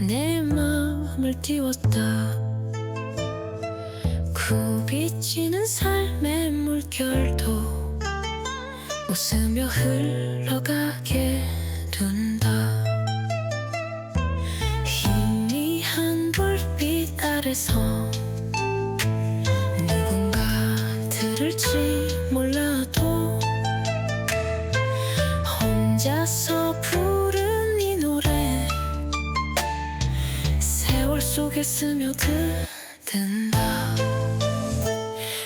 꿈을 띄웠다. 굽이치는 삶의 물결도 웃으며 흘러가게 둔다. 희미한 불빛 아래서 누군가 들을지 몰라도 혼자서 속에 스며든다.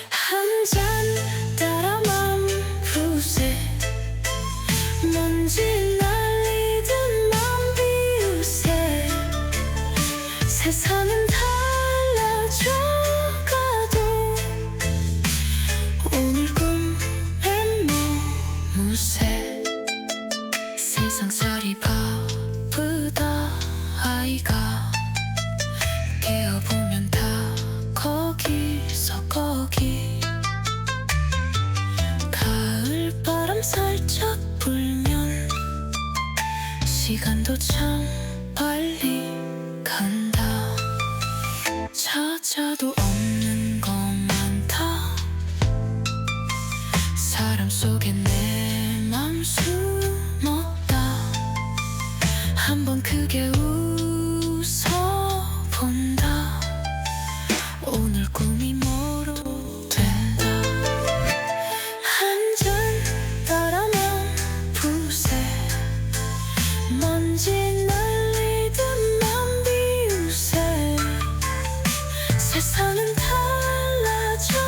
한 잔 따라 맘 푸세. 먼지 날리듯 맘 비우세. 세상은 달라져가도 오늘 꿈엔 무무새 세상살이 바쁘다 아이가 시간도 참 빨리 간다. 찾아도 없는 거 많다. 사람 속에 내 맘 숨 먼지 날리듯 맘 비우세 세상은 달라져가도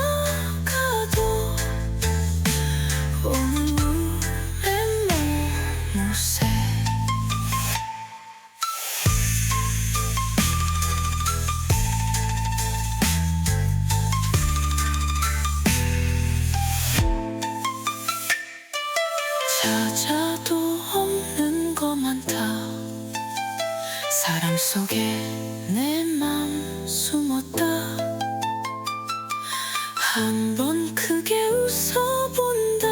오늘의 무새 찾아 사람 속에 내 맘 숨었다. 한 번 크게 웃어본다.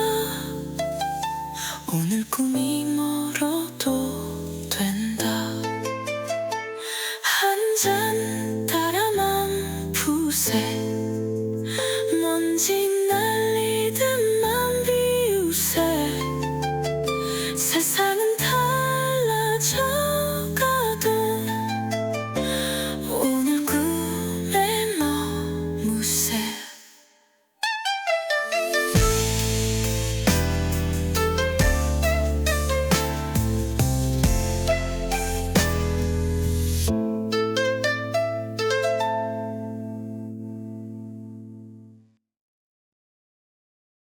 오늘 꿈이 멀어도 된다. 한 잔 따라만 푸세.